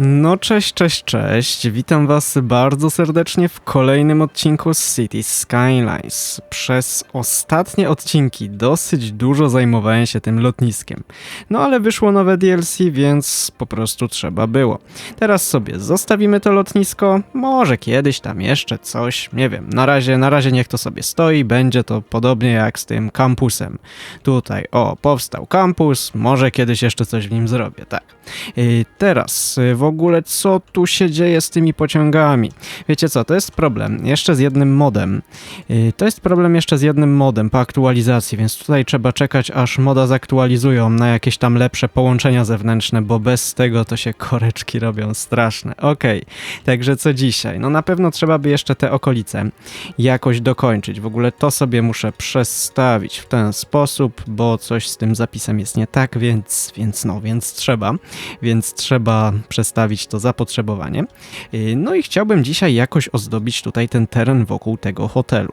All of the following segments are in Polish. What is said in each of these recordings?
No cześć, cześć, cześć. Witam was bardzo serdecznie w kolejnym odcinku z City Skylines. Przez ostatnie odcinki dosyć dużo zajmowałem się tym lotniskiem. No ale wyszło nowe DLC, więc po prostu trzeba było. Teraz sobie zostawimy to lotnisko, może kiedyś tam jeszcze coś, nie wiem. Na razie, na razie niech to sobie stoi, będzie to podobnie jak z tym kampusem. Tutaj, o, powstał kampus, może kiedyś jeszcze coś w nim zrobię, tak. I teraz y, w ogóle co tu się dzieje z tymi pociągami? Wiecie co, to jest problem jeszcze z jednym modem. Y, To jest problem jeszcze z jednym modem po aktualizacji, więc tutaj trzeba czekać aż moda zaktualizują na jakieś tam lepsze połączenia zewnętrzne, bo bez tego to się koreczki robią straszne. Okej, także co dzisiaj? No na pewno trzeba by jeszcze te okolice jakoś dokończyć. W ogóle to sobie muszę przestawić w ten sposób, bo coś z tym zapisem jest nie tak, więc, więc no, więc trzeba więc trzeba przestawić to zapotrzebowanie. Yy, No i chciałbym dzisiaj jakoś ozdobić tutaj ten teren wokół tego hotelu.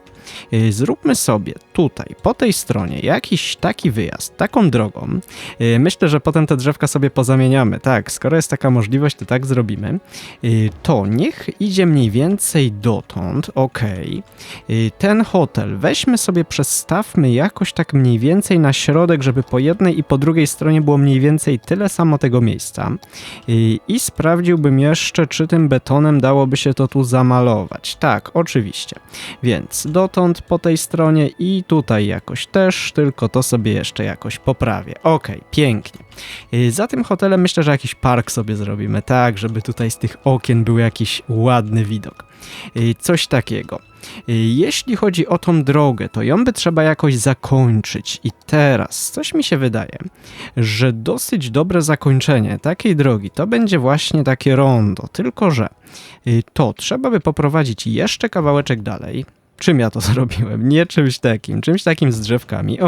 Yy, Zróbmy sobie tutaj, po tej stronie, jakiś taki wyjazd, taką drogą. Yy, Myślę, że potem te drzewka sobie pozamieniamy. Tak, skoro jest taka możliwość, to tak zrobimy. To niech idzie mniej więcej dotąd, ok. Ten hotel weźmy sobie, przestawmy jakoś tak mniej więcej na środek, żeby po jednej i po drugiej stronie było mniej więcej tyle samo tego miejsca. I sprawdziłbym jeszcze, czy tym betonem dałoby się to tu zamalować. Tak, oczywiście. Więc dotąd po tej stronie i tutaj jakoś też, tylko to sobie jeszcze jakoś poprawię. Okej, pięknie. Y, Za tym hotelem myślę, że jakiś park sobie zrobimy, tak, żeby tutaj z tych okien był jakiś ładny widok. Y, Coś takiego. Y, Jeśli chodzi o tą drogę, to ją by trzeba jakoś zakończyć. I teraz coś mi się wydaje, że dosyć dobre zakończenie takiej drogi to będzie właśnie takie rondo, tylko że y, to trzeba by poprowadzić jeszcze kawałeczek dalej. Czym ja to zrobiłem? Nie czymś takim, czymś takim z drzewkami.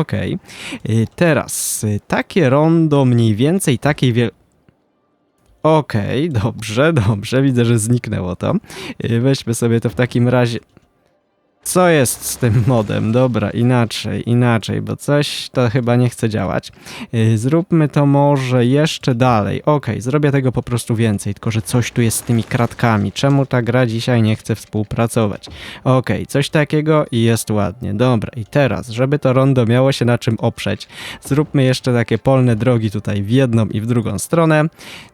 Y, Teraz takie rondo mniej więcej takiej wiel... Okej, dobrze, dobrze, widzę, że zniknęło to. Weźmy sobie to w takim razie... Co jest z tym modem? Dobra, inaczej, inaczej, bo coś to chyba nie chce działać. Yy, Zróbmy to może jeszcze dalej. Okej, zrobię tego po prostu więcej, tylko że coś tu jest z tymi kratkami. Czemu ta gra dzisiaj nie chce współpracować? Okej, coś takiego i jest ładnie. Dobra, i teraz, żeby to rondo miało się na czym oprzeć, zróbmy jeszcze takie polne drogi tutaj w jedną i w drugą stronę.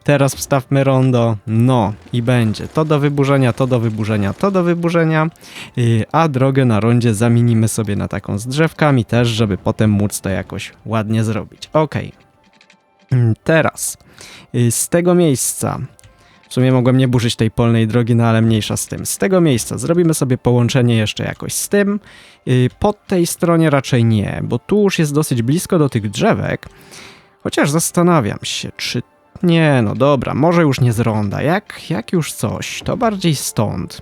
Teraz wstawmy rondo, no i będzie to do wyburzenia, to do wyburzenia, to do wyburzenia, yy, a drogę na rondzie zamienimy sobie na taką z drzewkami też, żeby potem móc to jakoś ładnie zrobić. Okej. Mm, Teraz yy, z tego miejsca w sumie mogłem nie burzyć tej polnej drogi, no ale mniejsza z tym. Z tego miejsca zrobimy sobie połączenie jeszcze jakoś z tym. Yy, Po tej stronie raczej nie, bo tu już jest dosyć blisko do tych drzewek. Chociaż zastanawiam się, czy... Nie, no dobra, może już nie z ronda. Jak, jak już coś, to bardziej stąd.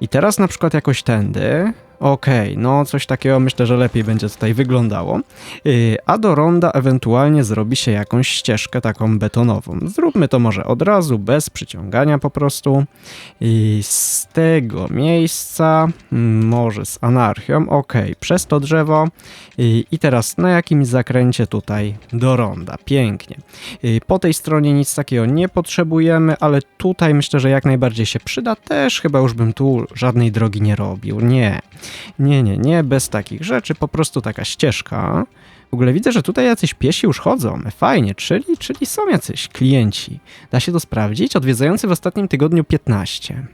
I teraz na przykład jakoś tędy. Okej, no coś takiego myślę, że lepiej będzie tutaj wyglądało. Yy, a do ronda ewentualnie zrobi się jakąś ścieżkę taką betonową. Zróbmy to może od razu, bez przyciągania po prostu. I z tego miejsca, mm, może z anarchią, okej, przez to drzewo. I, I teraz na jakimś zakręcie tutaj do ronda. Pięknie. Y, Po tej stronie nic takiego nie potrzebujemy, ale tutaj myślę, że jak najbardziej się przyda. Też chyba już bym tu żadnej drogi nie robił. Nie, nie, nie, nie, bez takich rzeczy. Po prostu taka ścieżka. W ogóle widzę, że tutaj jacyś piesi już chodzą. Fajnie, czyli, czyli są jacyś klienci. Da się to sprawdzić? Odwiedzający w ostatnim tygodniu 15.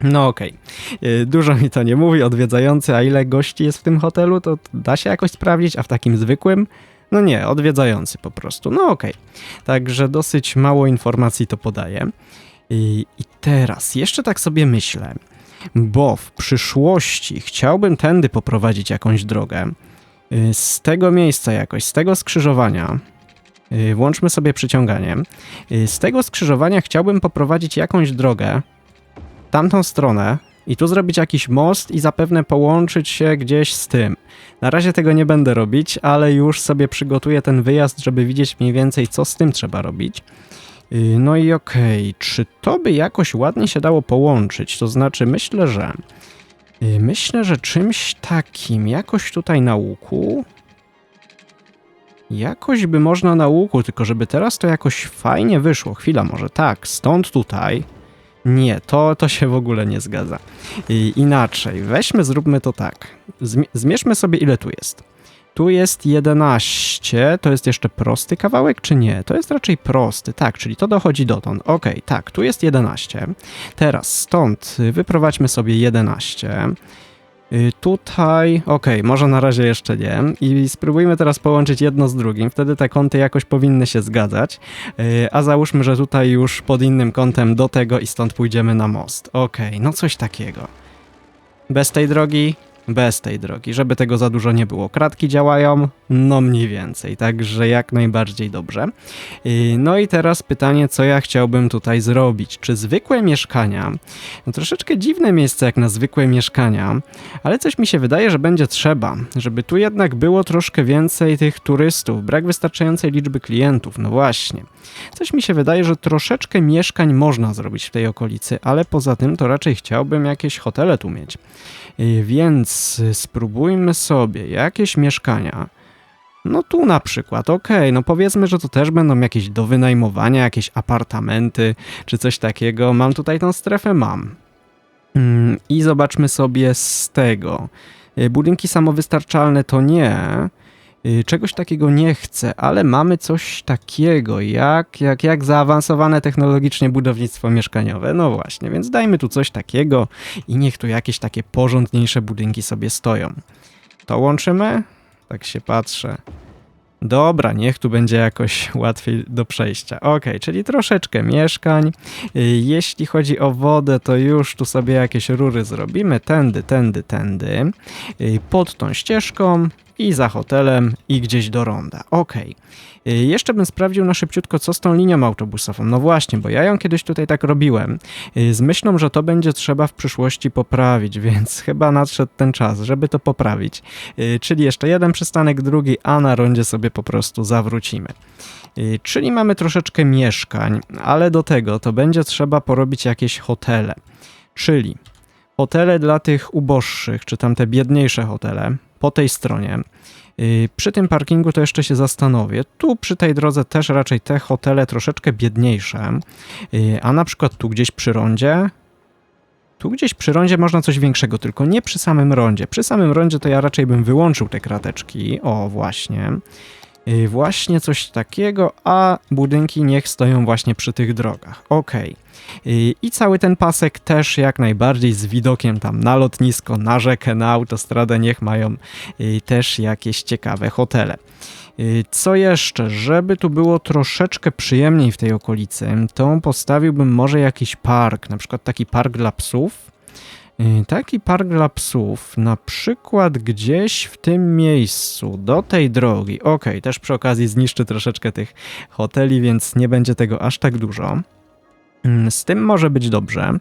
No okej, Y, dużo mi to nie mówi, odwiedzający, a ile gości jest w tym hotelu, to da się jakoś sprawdzić, a w takim zwykłym? No nie, odwiedzający po prostu. No okej, także dosyć mało informacji to podaje. I, I teraz jeszcze tak sobie myślę, bo w przyszłości chciałbym tędy poprowadzić jakąś drogę. Y, Z tego miejsca jakoś, z tego skrzyżowania, y, włączmy sobie przyciąganie. Y, Z tego skrzyżowania chciałbym poprowadzić jakąś drogę, tamtą stronę i tu zrobić jakiś most i zapewne połączyć się gdzieś z tym. Na razie tego nie będę robić, ale już sobie przygotuję ten wyjazd, żeby widzieć mniej więcej, co z tym trzeba robić. Yy, No i okej, czy to by jakoś ładnie się dało połączyć? To znaczy, myślę, że. yy, Myślę, że czymś takim, jakoś tutaj na łuku. Jakoś by można na łuku, tylko żeby teraz to jakoś fajnie wyszło. Chwila, może tak, stąd tutaj. Nie, to, to się w ogóle nie zgadza. I inaczej, weźmy, zróbmy to tak. Zmi- zmierzmy sobie, ile tu jest. Tu jest 11, to jest jeszcze prosty kawałek, czy nie? To jest raczej prosty, tak, czyli to dochodzi dotąd. Ok, tak, tu jest 11. Teraz stąd wyprowadźmy sobie 11. Y, Tutaj, okej, może na razie jeszcze nie. I spróbujmy teraz połączyć jedno z drugim. Wtedy te kąty jakoś powinny się zgadzać. Y, A załóżmy, że tutaj już pod innym kątem do tego i stąd pójdziemy na most. Okej, no coś takiego. Bez tej drogi? Bez tej drogi. Żeby tego za dużo nie było. Kratki działają? No mniej więcej, także jak najbardziej dobrze. No i teraz pytanie, co ja chciałbym tutaj zrobić? Czy zwykłe mieszkania? No troszeczkę dziwne miejsce jak na zwykłe mieszkania, ale coś mi się wydaje, że będzie trzeba, żeby tu jednak było troszkę więcej tych turystów, brak wystarczającej liczby klientów, no właśnie. Coś mi się wydaje, że troszeczkę mieszkań można zrobić w tej okolicy, ale poza tym to raczej chciałbym jakieś hotele tu mieć. Więc y, spróbujmy sobie jakieś mieszkania. No tu na przykład, okej, no powiedzmy, że to też będą jakieś do wynajmowania, jakieś apartamenty czy coś takiego. Mam tutaj tą strefę? Mam. Mm, I zobaczmy sobie z tego. Y, Budynki samowystarczalne to nie. Y, Czegoś takiego nie chcę, ale mamy coś takiego jak, jak, jak zaawansowane technologicznie budownictwo mieszkaniowe. No właśnie, więc dajmy tu coś takiego i niech tu jakieś takie porządniejsze budynki sobie stoją. To łączymy? Tak się patrzę. Dobra, niech tu będzie jakoś łatwiej do przejścia. Ok, czyli troszeczkę mieszkań. Y, Jeśli chodzi o wodę, to już tu sobie jakieś rury zrobimy. Tędy, tędy, tędy. Y, Pod tą ścieżką i za hotelem i gdzieś do ronda. Ok. Y, Jeszcze bym sprawdził na szybciutko, co z tą linią autobusową. No właśnie, bo ja ją kiedyś tutaj tak robiłem, y, z myślą, że to będzie trzeba w przyszłości poprawić, więc chyba nadszedł ten czas, żeby to poprawić. Y, Czyli jeszcze jeden przystanek, drugi, a na rondzie sobie po prostu zawrócimy. Y, Czyli mamy troszeczkę mieszkań, ale do tego to będzie trzeba porobić jakieś hotele. Czyli hotele dla tych uboższych, czy tam te biedniejsze hotele, po tej stronie. Y, Przy tym parkingu to jeszcze się zastanowię. Tu przy tej drodze też raczej te hotele troszeczkę biedniejsze, Y, a na przykład tu gdzieś przy rondzie. Tu gdzieś przy rondzie można coś większego, tylko nie przy samym rondzie. Przy samym rondzie to ja raczej bym wyłączył te krateczki. O, właśnie. Y, Właśnie coś takiego, a budynki niech stoją właśnie przy tych drogach. Okej. Y, I cały ten pasek też jak najbardziej z widokiem tam na lotnisko, na rzekę, na autostradę, niech mają y, też jakieś ciekawe hotele. Y, Co jeszcze? Żeby tu było troszeczkę przyjemniej w tej okolicy, to postawiłbym może jakiś park, na przykład taki park dla psów. Y, Taki park dla psów, na przykład gdzieś w tym miejscu, do tej drogi. Okej, też przy okazji zniszczy troszeczkę tych hoteli, więc nie będzie tego aż tak dużo. Mm, Z tym może być dobrze.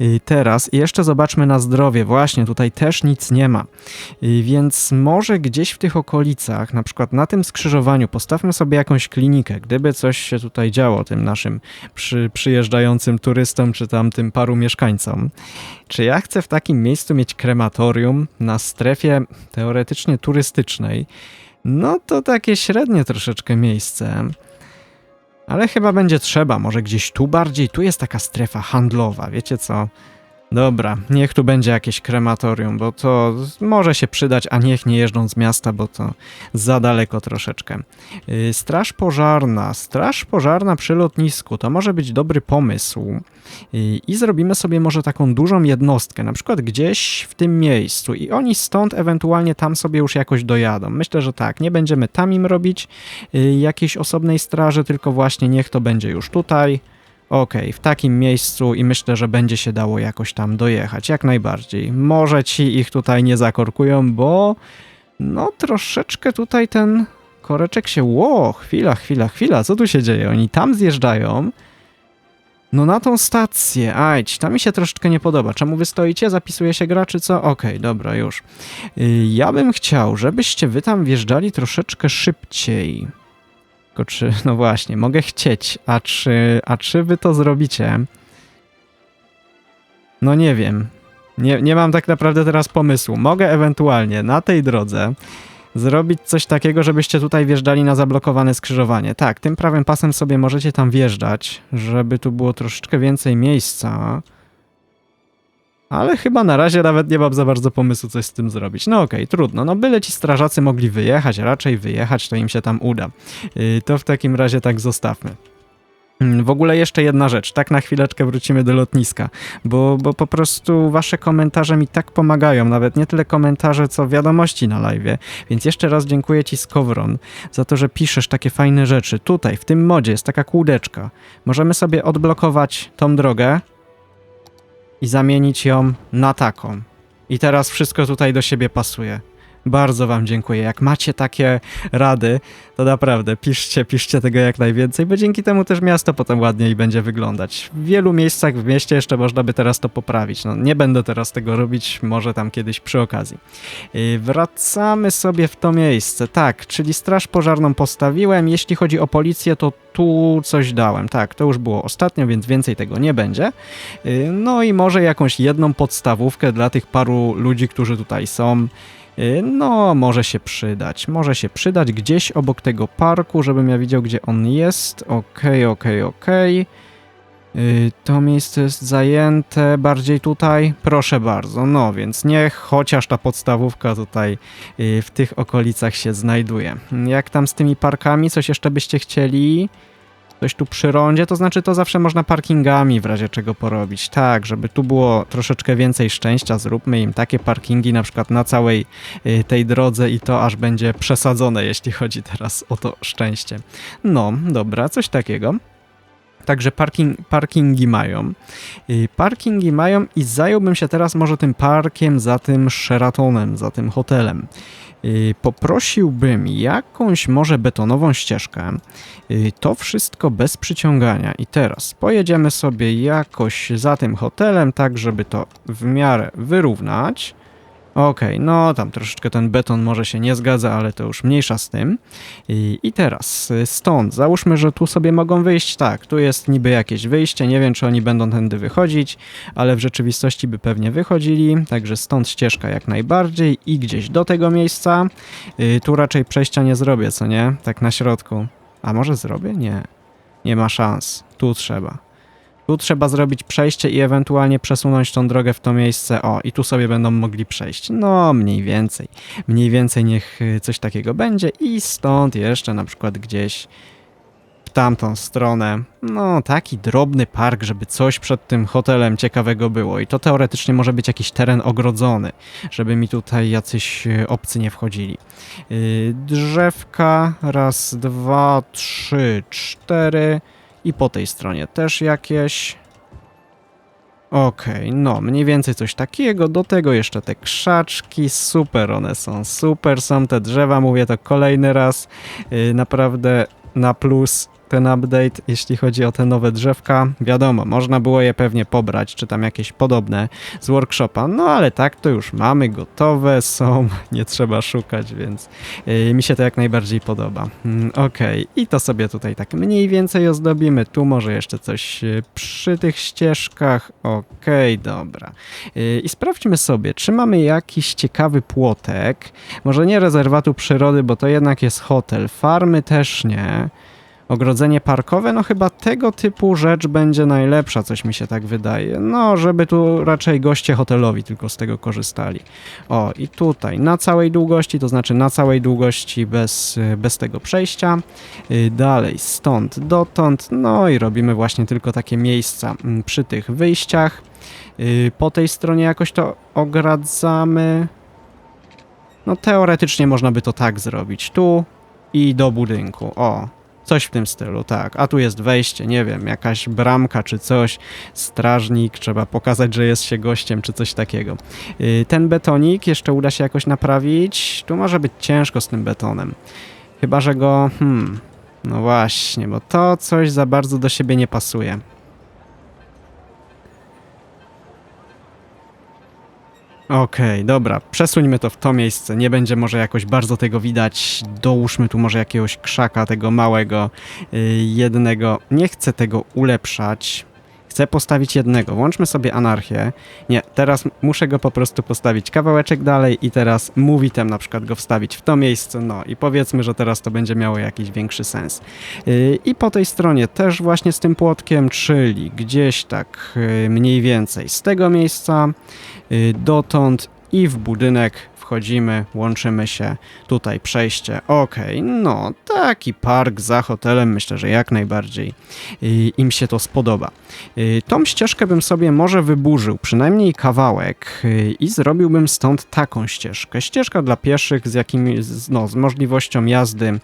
Y, Teraz jeszcze zobaczmy na zdrowie. Właśnie, tutaj też nic nie ma. Y, Więc może gdzieś w tych okolicach, na przykład na tym skrzyżowaniu, postawmy sobie jakąś klinikę, gdyby coś się tutaj działo tym naszym przy, przyjeżdżającym turystom, czy tam tym paru mieszkańcom. Czy ja chcę w takim miejscu mieć krematorium na strefie teoretycznie turystycznej? No to takie średnie troszeczkę miejsce. Ale chyba będzie trzeba, może gdzieś tu bardziej, tu jest taka strefa handlowa, wiecie co? Dobra, niech tu będzie jakieś krematorium, bo to może się przydać, a niech nie jeżdżą z miasta, bo to za daleko troszeczkę. Yy, Straż pożarna, straż pożarna przy lotnisku, to może być dobry pomysł. Yy, I zrobimy sobie może taką dużą jednostkę, na przykład gdzieś w tym miejscu i oni stąd ewentualnie tam sobie już jakoś dojadą. Myślę, że tak, nie będziemy tam im robić yy, jakiejś osobnej straży, tylko właśnie niech to będzie już tutaj. Okej, w takim miejscu i myślę, że będzie się dało jakoś tam dojechać, jak najbardziej. Może ci ich tutaj nie zakorkują, bo no troszeczkę tutaj ten koreczek się... Ło, chwila, chwila, chwila, co tu się dzieje? Oni tam zjeżdżają. No na tą stację, ajdź, ta mi się troszeczkę nie podoba. Czemu wy stoicie? Zapisuje się gra, czy co? Okej, dobra, już. Y, Ja bym chciał, żebyście wy tam wjeżdżali troszeczkę szybciej. Tylko czy, no właśnie, mogę chcieć, a czy, a czy wy to zrobicie? No nie wiem. Nie, nie mam tak naprawdę teraz pomysłu. Mogę ewentualnie na tej drodze zrobić coś takiego, żebyście tutaj wjeżdżali na zablokowane skrzyżowanie. Tak, tym prawym pasem sobie możecie tam wjeżdżać, żeby tu było troszeczkę więcej miejsca. Ale chyba na razie nawet nie mam za bardzo pomysłu, coś z tym zrobić. No okej, trudno. No byle ci strażacy mogli wyjechać, raczej wyjechać, to im się tam uda. Yy, to w takim razie tak zostawmy. Mm, W ogóle jeszcze jedna rzecz, tak na chwileczkę wrócimy do lotniska, bo, bo po prostu wasze komentarze mi tak pomagają, nawet nie tyle komentarze, co wiadomości na live. Więc jeszcze raz dziękuję ci Skowron za to, że piszesz takie fajne rzeczy. Tutaj, w tym modzie jest taka kółdeczka. Możemy sobie odblokować tą drogę i zamienić ją na taką. I teraz wszystko tutaj do siebie pasuje. Bardzo wam dziękuję. Jak macie takie rady, to naprawdę piszcie, piszcie tego jak najwięcej, bo dzięki temu też miasto potem ładniej będzie wyglądać. W wielu miejscach w mieście jeszcze można by teraz to poprawić. No, nie będę teraz tego robić, może tam kiedyś przy okazji. Yy, Wracamy sobie w to miejsce. Tak, czyli straż pożarną postawiłem. Jeśli chodzi o policję, to tu coś dałem. Tak, to już było ostatnio, więc więcej tego nie będzie. Yy, No i może jakąś jedną podstawówkę dla tych paru ludzi, którzy tutaj są. Yy, No, może się przydać. Może się przydać gdzieś obok tego parku, żebym ja widział, gdzie on jest. Okej, okej, okej. Yy, To miejsce jest zajęte bardziej tutaj. Proszę bardzo. No więc niech chociaż ta podstawówka tutaj yy, w tych okolicach się znajduje. Jak tam z tymi parkami? Coś jeszcze byście chcieli? Coś tu przy rondzie? To znaczy to zawsze można parkingami w razie czego porobić. Tak, żeby tu było troszeczkę więcej szczęścia, zróbmy im takie parkingi na przykład na całej y, tej drodze i to aż będzie przesadzone, jeśli chodzi teraz o to szczęście. No, dobra, coś takiego. Także parking, parkingi mają. Parkingi mają i zająłbym się teraz może tym parkiem za tym Sheratonem, za tym hotelem. Poprosiłbym jakąś może betonową ścieżkę. To wszystko bez przyciągania. I teraz pojedziemy sobie jakoś za tym hotelem, tak żeby to w miarę wyrównać. Okej, no tam troszeczkę ten beton może się nie zgadza, ale to już mniejsza z tym. I, I teraz y, stąd, załóżmy, że tu sobie mogą wyjść, tak, tu jest niby jakieś wyjście, nie wiem czy oni będą tędy wychodzić, ale w rzeczywistości by pewnie wychodzili, także stąd ścieżka jak najbardziej i gdzieś do tego miejsca. Y, tu raczej przejścia nie zrobię, co nie? Tak na środku. A może zrobię? Nie. Nie ma szans. Tu trzeba. Tu trzeba zrobić przejście i ewentualnie przesunąć tą drogę w to miejsce. O, i tu sobie będą mogli przejść. No, mniej więcej. Mniej więcej niech y, coś takiego będzie i stąd jeszcze na przykład gdzieś w tamtą stronę. No, taki drobny park, żeby coś przed tym hotelem ciekawego było. I to teoretycznie może być jakiś teren ogrodzony, żeby mi tutaj jacyś y, obcy nie wchodzili. Yy, drzewka, raz, dwa, trzy, cztery. I po tej stronie też jakieś. Okej, no mniej więcej coś takiego. Do tego jeszcze te krzaczki. Super one są, super są te drzewa. Mówię to kolejny raz. Yy, naprawdę na plus update, jeśli chodzi o te nowe drzewka. Wiadomo, można było je pewnie pobrać, czy tam jakieś podobne z workshopa. No ale tak to już mamy, gotowe są, nie trzeba szukać, więc yy, mi się to jak najbardziej podoba. Mm, Okej, i to sobie tutaj tak mniej więcej ozdobimy. Tu może jeszcze coś yy, przy tych ścieżkach. Okej, dobra. Yy, I sprawdźmy sobie, czy mamy jakiś ciekawy płotek. Może nie rezerwatu przyrody, bo to jednak jest hotel. Farmy też nie. Ogrodzenie parkowe, no chyba tego typu rzecz będzie najlepsza, coś mi się tak wydaje. No, żeby tu raczej goście hotelowi tylko z tego korzystali. O, i tutaj na całej długości, to znaczy na całej długości bez, y, bez tego przejścia. Y, Dalej, stąd dotąd, no i robimy właśnie tylko takie miejsca mm, przy tych wyjściach. Y, Po tej stronie jakoś to ogradzamy. No teoretycznie można by to tak zrobić. Tu i do budynku. O, Coś w tym stylu, tak. A tu jest wejście, nie wiem, jakaś bramka czy coś, strażnik, trzeba pokazać, że jest się gościem czy coś takiego. Yy, Ten betonik jeszcze uda się jakoś naprawić. Tu może być ciężko z tym betonem. Chyba, że go. Hmm. No właśnie, bo to coś za bardzo do siebie nie pasuje. Okej, dobra, przesuńmy to w to miejsce. Nie będzie może jakoś bardzo tego widać. Dołóżmy tu może jakiegoś krzaka, tego małego, yy, jednego. Nie chcę tego ulepszać. Chcę postawić jednego. Włączmy sobie anarchię. Nie, teraz muszę go po prostu postawić kawałeczek dalej i teraz movitem na przykład go wstawić w to miejsce. No i powiedzmy, że teraz to będzie miało jakiś większy sens. Yy, I po tej stronie też właśnie z tym płotkiem, czyli gdzieś tak yy, mniej więcej z tego miejsca dotąd i w budynek wchodzimy, łączymy się, tutaj przejście, okej, no taki park za hotelem, myślę, że jak najbardziej yy, im się to spodoba. Yy, Tą ścieżkę bym sobie może wyburzył, przynajmniej kawałek i zrobiłbym stąd taką ścieżkę. Ścieżka dla pieszych z jakimi, z- no, z możliwością jazdy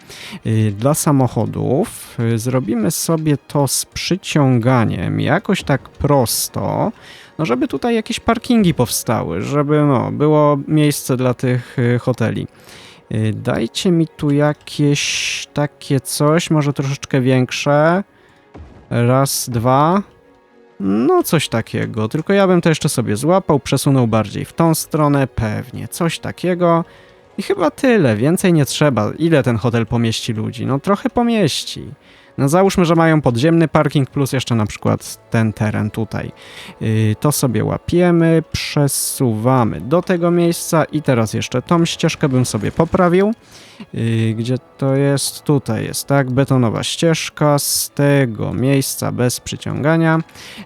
dla samochodów. Zrobimy sobie to z przyciąganiem, jakoś tak prosto, no żeby tutaj jakieś parkingi powstały, żeby no, było miejsce dla tych y, hoteli. Y, Dajcie mi tu jakieś takie coś, może troszeczkę większe. Raz, dwa. No, coś takiego. Tylko ja bym to jeszcze sobie złapał, przesunął bardziej w tą stronę, pewnie. Coś takiego. I chyba tyle, więcej nie trzeba. Ile ten hotel pomieści ludzi? No, trochę pomieści. No, załóżmy, że mają podziemny parking, plus jeszcze na przykład ten teren tutaj. Yy, to sobie łapiemy, przesuwamy do tego miejsca i teraz jeszcze tą ścieżkę bym sobie poprawił. Yy, gdzie to jest? Tutaj jest, tak? Betonowa ścieżka z tego miejsca bez przyciągania.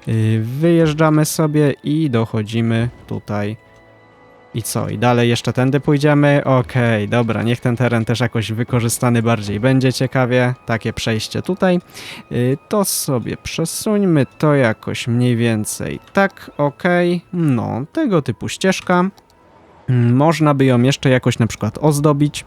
Yy, wyjeżdżamy sobie i dochodzimy tutaj. I co? I dalej jeszcze tędy pójdziemy? Okej, dobra, niech ten teren też jakoś wykorzystany bardziej będzie ciekawie. Takie przejście tutaj. Yy, to sobie przesuńmy to jakoś mniej więcej. Tak, okej. No, tego typu ścieżka. Mm, Można by ją jeszcze jakoś na przykład ozdobić,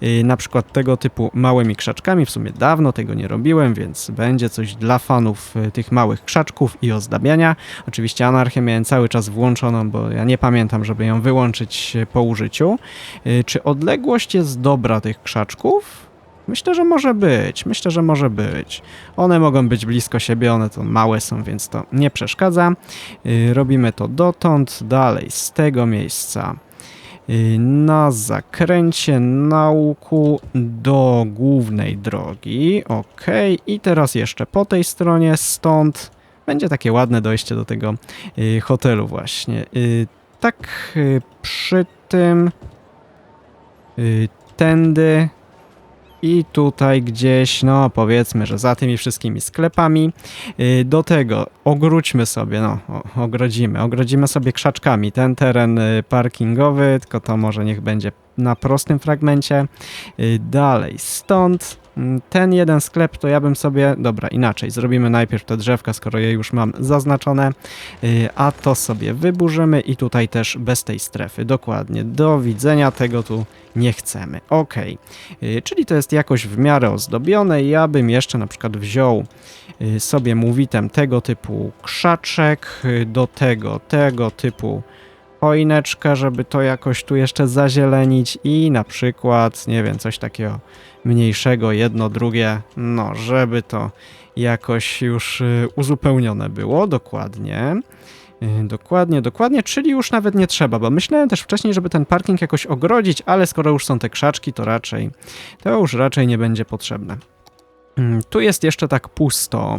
yy, na przykład tego typu małymi krzaczkami. W sumie dawno tego nie robiłem, więc będzie coś dla fanów yy, tych małych krzaczków i ozdabiania. Oczywiście anarchię miałem cały czas włączoną, bo ja nie pamiętam, żeby ją wyłączyć yy, po użyciu. Czy odległość jest dobra tych krzaczków? Myślę, że może być. Myślę, że może być. One mogą być blisko siebie, one to małe są, więc to nie przeszkadza. Robimy to dotąd, dalej z tego miejsca na zakręcie na łuku do głównej drogi. Ok, i teraz jeszcze po tej stronie stąd będzie takie ładne dojście do tego yy, hotelu właśnie. Yy, Tak przy tym tędy i tutaj gdzieś, no powiedzmy, że za tymi wszystkimi sklepami. Yy, Do tego ogródźmy sobie, no ogrodzimy, ogrodzimy sobie krzaczkami ten teren y, parkingowy, tylko to może niech będzie na prostym fragmencie. Yy, Dalej, stąd ten jeden sklep to ja bym sobie, dobra, inaczej, zrobimy najpierw te drzewka, skoro je już mam zaznaczone, yy, a to sobie wyburzymy i tutaj też bez tej strefy, dokładnie, do widzenia, tego tu nie chcemy. Ok, czyli to jest jakoś w miarę ozdobione, ja bym jeszcze na przykład wziął yy, sobie mówitem tego typu krzaczek, yy, do tego, tego typu choineczkę, żeby to jakoś tu jeszcze zazielenić i na przykład, nie wiem, coś takiego mniejszego, jedno, drugie, no, żeby to jakoś już y, uzupełnione było, dokładnie. Y, Dokładnie, dokładnie, czyli już nawet nie trzeba, bo myślałem też wcześniej, żeby ten parking jakoś ogrodzić, ale skoro już są te krzaczki, to raczej, to już raczej nie będzie potrzebne. Mm, Tu jest jeszcze tak pusto,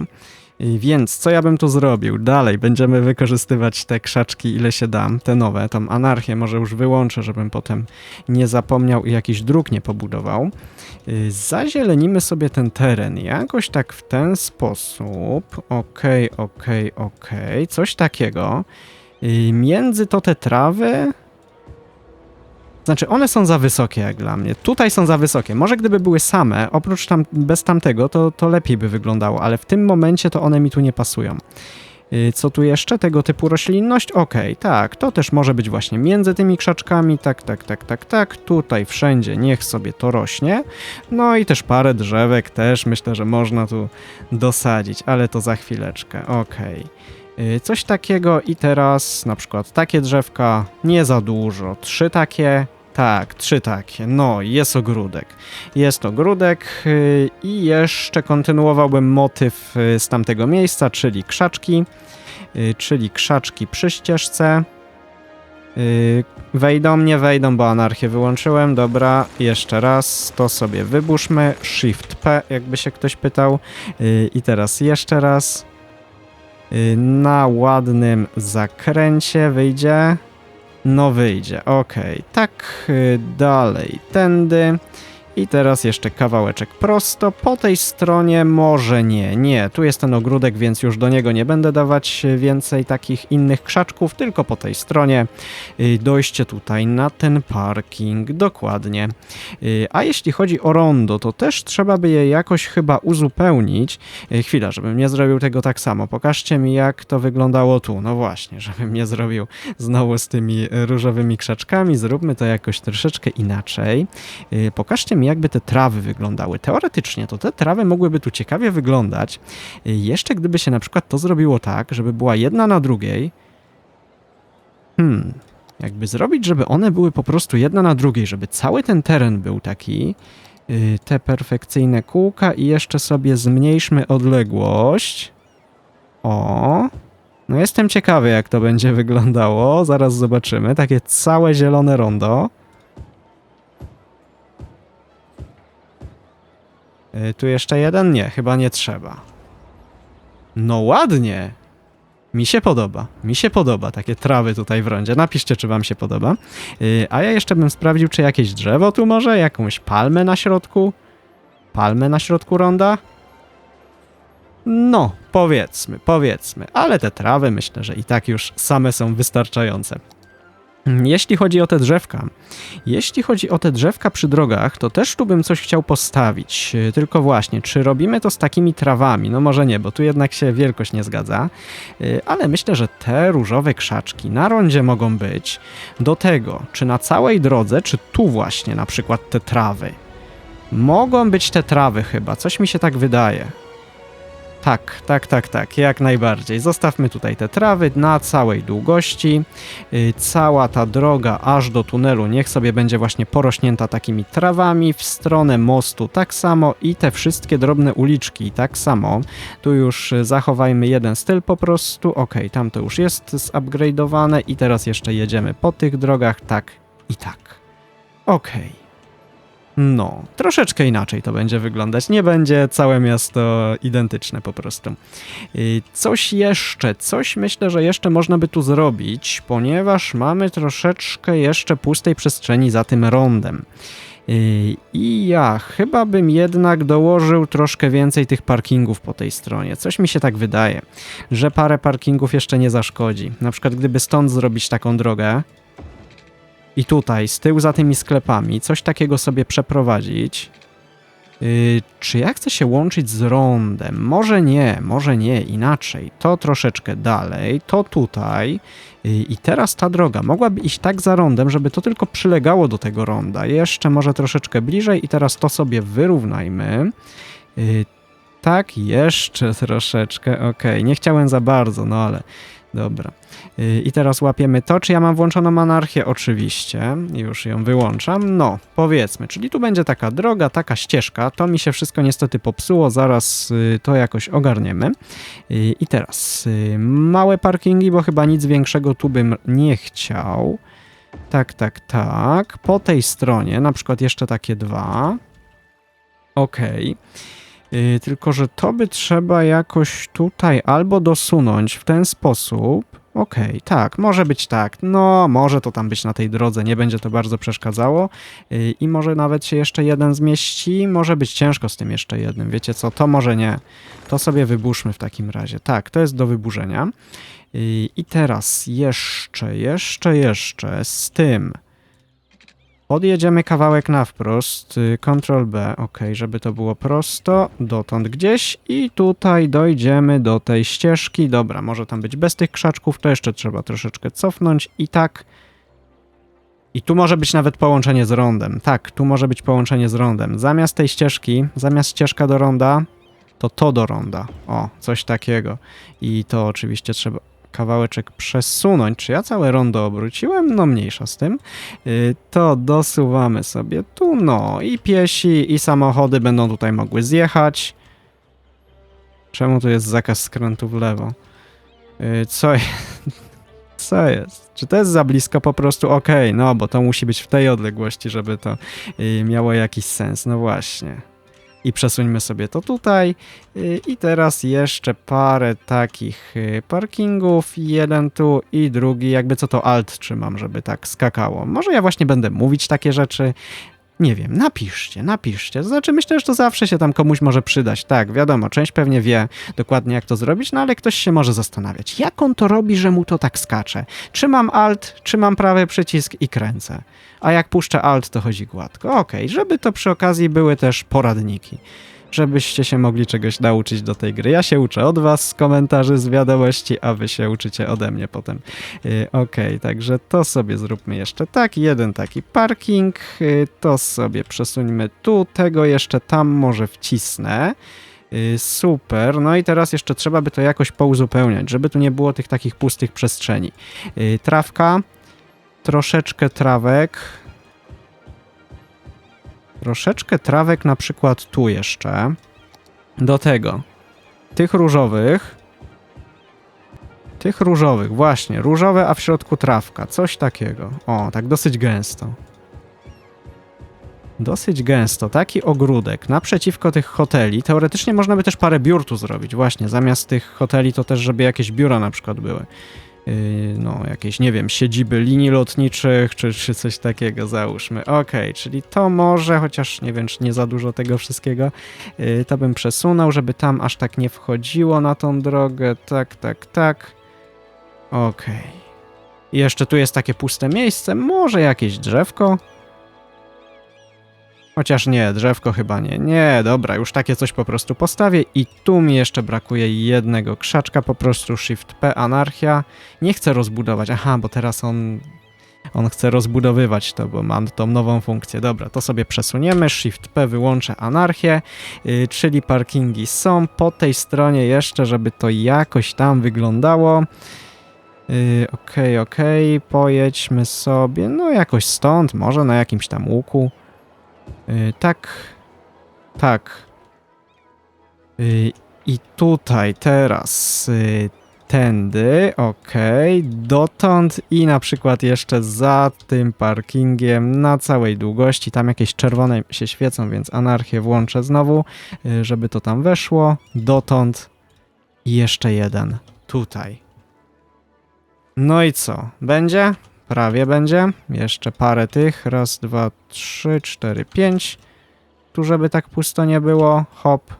więc co ja bym tu zrobił? Dalej będziemy wykorzystywać te krzaczki ile się da, te nowe, tą anarchię może już wyłączę, żebym potem nie zapomniał i jakiś dróg nie pobudował. Y, Zazielenimy sobie ten teren jakoś tak w ten sposób. Okej, okej, okej. Coś takiego. Y, Między to te trawy. Znaczy, one są za wysokie jak dla mnie. Tutaj są za wysokie. Może gdyby były same, oprócz tam, bez tamtego, to, to lepiej by wyglądało, ale w tym momencie to one mi tu nie pasują. Y, Co tu jeszcze? Tego typu roślinność? Okej, tak, to też może być właśnie między tymi krzaczkami, tak, tak, tak, tak, tak, tutaj wszędzie niech sobie to rośnie. No i też parę drzewek też myślę, że można tu dosadzić, ale to za chwileczkę. Y, Coś takiego i teraz na przykład takie drzewka, nie za dużo, trzy takie, tak, trzy takie, no jest ogródek. Jest ogródek y, i jeszcze kontynuowałbym motyw y, z tamtego miejsca, czyli krzaczki, y, czyli krzaczki przy ścieżce. Wejdą, nie wejdą, bo anarchię wyłączyłem. Dobra, jeszcze raz. To sobie wyburzmy. Shift P, jakby się ktoś pytał. I teraz jeszcze raz. na ładnym zakręcie wyjdzie. No wyjdzie, okej. Tak, y, dalej, tędy. I teraz jeszcze kawałeczek prosto. Po tej stronie może nie, nie. Tu jest ten ogródek, więc już do niego nie będę dawać więcej takich innych krzaczków, tylko po tej stronie. Y, Dojście tutaj na ten parking, dokładnie. Y, A jeśli chodzi o rondo, to też trzeba by je jakoś chyba uzupełnić. Chwila, żebym nie zrobił tego tak samo. Pokażcie mi, jak to wyglądało tu. No właśnie, żebym nie zrobił znowu z tymi różowymi krzaczkami. Zróbmy to jakoś troszeczkę inaczej. Pokażcie mi, jakby te trawy wyglądały. Teoretycznie to te trawy mogłyby tu ciekawie wyglądać. Jeszcze gdyby się na przykład to zrobiło tak, żeby była jedna na drugiej. Hmm, jakby zrobić, żeby one były po prostu jedna na drugiej, żeby cały ten teren był taki. y, Te perfekcyjne kółka i jeszcze sobie zmniejszmy odległość. O, no jestem ciekawy, jak to będzie wyglądało. Zaraz zobaczymy. Takie całe zielone rondo. Y, Tu jeszcze jeden? Nie, chyba nie trzeba. No ładnie. Mi się podoba. Mi się podoba takie trawy tutaj w rondzie. Napiszcie, czy wam się podoba. Y, A ja jeszcze bym sprawdził, czy jakieś drzewo tu może? Jakąś palmę na środku? Palmę na środku ronda? No, powiedzmy, powiedzmy. Ale te trawy myślę, że i tak już same są wystarczające. Jeśli chodzi o te drzewka, jeśli chodzi o te drzewka przy drogach, to też tu bym coś chciał postawić. Tylko właśnie, czy robimy to z takimi trawami? No może nie, bo tu jednak się wielkość nie zgadza. Yy, Ale myślę, że te różowe krzaczki na rondzie mogą być. Do tego, czy na całej drodze, czy tu właśnie na przykład te trawy. Mogą być te trawy chyba, coś mi się tak wydaje. Tak, tak, tak, tak, jak najbardziej. Zostawmy tutaj te trawy na całej długości. Yy, Cała ta droga aż do tunelu niech sobie będzie właśnie porośnięta takimi trawami. W stronę mostu tak samo i te wszystkie drobne uliczki tak samo. Tu już y, zachowajmy jeden styl po prostu. Ok, tam to już jest zupgrade'owane i teraz jeszcze jedziemy po tych drogach tak i tak. Okej. No, troszeczkę inaczej to będzie wyglądać. Nie będzie całe miasto identyczne po prostu. Coś jeszcze, coś myślę, że jeszcze można by tu zrobić, ponieważ mamy troszeczkę jeszcze pustej przestrzeni za tym rondem. I ja chyba bym jednak dołożył troszkę więcej tych parkingów po tej stronie. Coś mi się tak wydaje, że parę parkingów jeszcze nie zaszkodzi. Na przykład gdyby stąd zrobić taką drogę, i tutaj, z tyłu za tymi sklepami, coś takiego sobie przeprowadzić. Yy, czy ja chcę się łączyć z rondem? Może nie, może nie, inaczej. To troszeczkę dalej, to tutaj. Yy, I teraz ta droga mogłaby iść tak za rondem, żeby to tylko przylegało do tego ronda. Jeszcze może troszeczkę bliżej i teraz to sobie wyrównajmy. Yy, tak, jeszcze troszeczkę, okej. Nie chciałem za bardzo, no ale dobra. Yy, I teraz łapiemy to, czy ja mam włączoną anarchię? Oczywiście, już ją wyłączam. No, powiedzmy, czyli tu będzie taka droga, taka ścieżka. To mi się wszystko niestety popsuło, zaraz yy, to jakoś ogarniemy. Yy, I teraz małe parkingi, bo chyba nic większego tu bym nie chciał. Tak, tak, tak. Po tej stronie, na przykład jeszcze takie dwa. Okej. Yy, tylko, że to by trzeba jakoś tutaj albo dosunąć w ten sposób. Okej, tak, może być tak. No, może to tam być na tej drodze, nie będzie to bardzo przeszkadzało. Yy, I może nawet się jeszcze jeden zmieści. Może być ciężko z tym jeszcze jednym. Wiecie co, to może nie. To sobie wyburzmy w takim razie. Tak, to jest do wyburzenia. Yy, I teraz jeszcze, jeszcze, jeszcze z tym. Odjedziemy kawałek na wprost, y, Ctrl B, ok, żeby to było prosto, dotąd gdzieś i tutaj dojdziemy do tej ścieżki, dobra, może tam być bez tych krzaczków, to jeszcze trzeba troszeczkę cofnąć i tak. I tu może być nawet połączenie z rondem, tak, tu może być połączenie z rondem. Zamiast tej ścieżki, zamiast ścieżka do ronda, to to do ronda, o, coś takiego. I to oczywiście trzeba kawałeczek przesunąć. Czy ja całe rondo obróciłem? No mniejsza z tym. Y, To dosuwamy sobie tu, no i piesi i samochody będą tutaj mogły zjechać. Czemu tu jest zakaz skrętu w lewo? Y, Co jest? Co jest? Czy to jest za blisko po prostu? Okej, no bo to musi być w tej odległości, żeby to y, miało jakiś sens. No właśnie. I przesuńmy sobie to tutaj. Y, I teraz jeszcze parę takich y, parkingów, jeden tu i drugi, jakby co to alt trzymam, żeby tak skakało. Może ja właśnie będę mówić takie rzeczy. Nie wiem, napiszcie, napiszcie. To znaczy, myślę, że to zawsze się tam komuś może przydać. Tak, wiadomo, część pewnie wie dokładnie, jak to zrobić, no ale ktoś się może zastanawiać, jak on to robi, że mu to tak skacze. Trzymam alt, trzymam prawy przycisk i kręcę. A jak puszczę alt, to chodzi gładko. Okej, żeby to przy okazji były też poradniki żebyście się mogli czegoś nauczyć do tej gry. Ja się uczę od was z komentarzy, z wiadomości, a wy się uczycie ode mnie potem. Yy, Okej, także to sobie zróbmy jeszcze tak. Jeden taki parking, yy, to sobie przesuńmy tu, tego jeszcze tam może wcisnę. Yy, Super, no i teraz jeszcze trzeba by to jakoś pouzupełniać, żeby tu nie było tych takich pustych przestrzeni. Yy, Trawka, troszeczkę trawek, troszeczkę trawek na przykład tu jeszcze. Do tego. Tych różowych. Tych różowych, właśnie. Różowe, a w środku trawka. Coś takiego. O, tak dosyć gęsto. Dosyć gęsto. Taki ogródek naprzeciwko tych hoteli. Teoretycznie można by też parę biur tu zrobić. Właśnie, zamiast tych hoteli to też, żeby jakieś biura na przykład były. Yy, no, jakieś, nie wiem, siedziby linii lotniczych, czy, czy coś takiego, załóżmy. Okej, czyli to może, chociaż nie wiem, czy nie za dużo tego wszystkiego, yy, to bym przesunął, żeby tam aż tak nie wchodziło na tą drogę. Tak, tak, tak. Okej. I jeszcze tu jest takie puste miejsce, może jakieś drzewko? Chociaż nie, drzewko chyba nie. Nie, dobra, już takie coś po prostu postawię i tu mi jeszcze brakuje jednego krzaczka, po prostu Shift P, anarchia. Nie chcę rozbudować, aha, bo teraz on, on chce rozbudowywać to, bo mam tą nową funkcję. Dobra, to sobie przesuniemy, Shift P, wyłączę anarchię, yy, czyli parkingi są po tej stronie jeszcze, żeby to jakoś tam wyglądało. Yy, Okej, okej, pojedźmy sobie, no jakoś stąd, może na jakimś tam łuku. Yy, tak, tak. Yy, I tutaj teraz yy, tędy, okej, dotąd i na przykład jeszcze za tym parkingiem na całej długości, tam jakieś czerwone się świecą, więc anarchię włączę znowu, żeby to tam weszło, dotąd i jeszcze jeden tutaj. No i co, będzie? Prawie będzie. Jeszcze parę tych. Raz, dwa, trzy, cztery, pięć. Tu, żeby tak pusto nie było. Hop.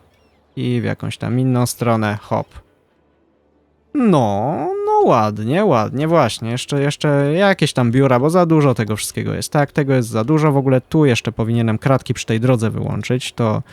I w jakąś tam inną stronę. Hop. No, no ładnie, ładnie, właśnie. Jeszcze, jeszcze jakieś tam biura, bo za dużo tego wszystkiego jest. Tak, tego jest za dużo. W ogóle tu jeszcze powinienem kratki przy tej drodze wyłączyć. To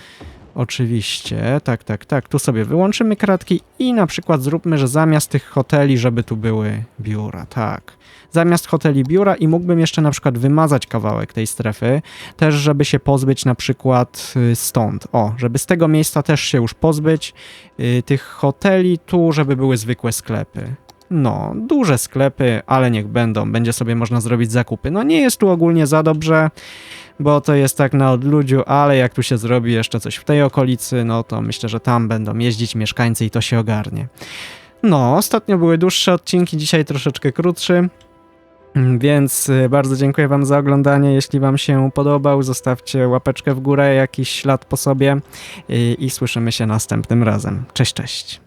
oczywiście, tak, tak, tak. Tu sobie wyłączymy kratki i na przykład zróbmy, że zamiast tych hoteli, żeby tu były biura. Tak zamiast hoteli biura i mógłbym jeszcze na przykład wymazać kawałek tej strefy, też żeby się pozbyć na przykład y, stąd. O, żeby z tego miejsca też się już pozbyć y, tych hoteli tu, żeby były zwykłe sklepy. No, duże sklepy, ale niech będą, będzie sobie można zrobić zakupy. No nie jest tu ogólnie za dobrze, bo to jest tak na odludziu, ale jak tu się zrobi jeszcze coś w tej okolicy, no to myślę, że tam będą jeździć mieszkańcy i to się ogarnie. No, ostatnio były dłuższe odcinki, dzisiaj troszeczkę krótszy. Więc y, bardzo dziękuję Wam za oglądanie. Jeśli Wam się podobał, zostawcie łapeczkę w górę, jakiś ślad po sobie i, i słyszymy się następnym razem. Cześć, cześć.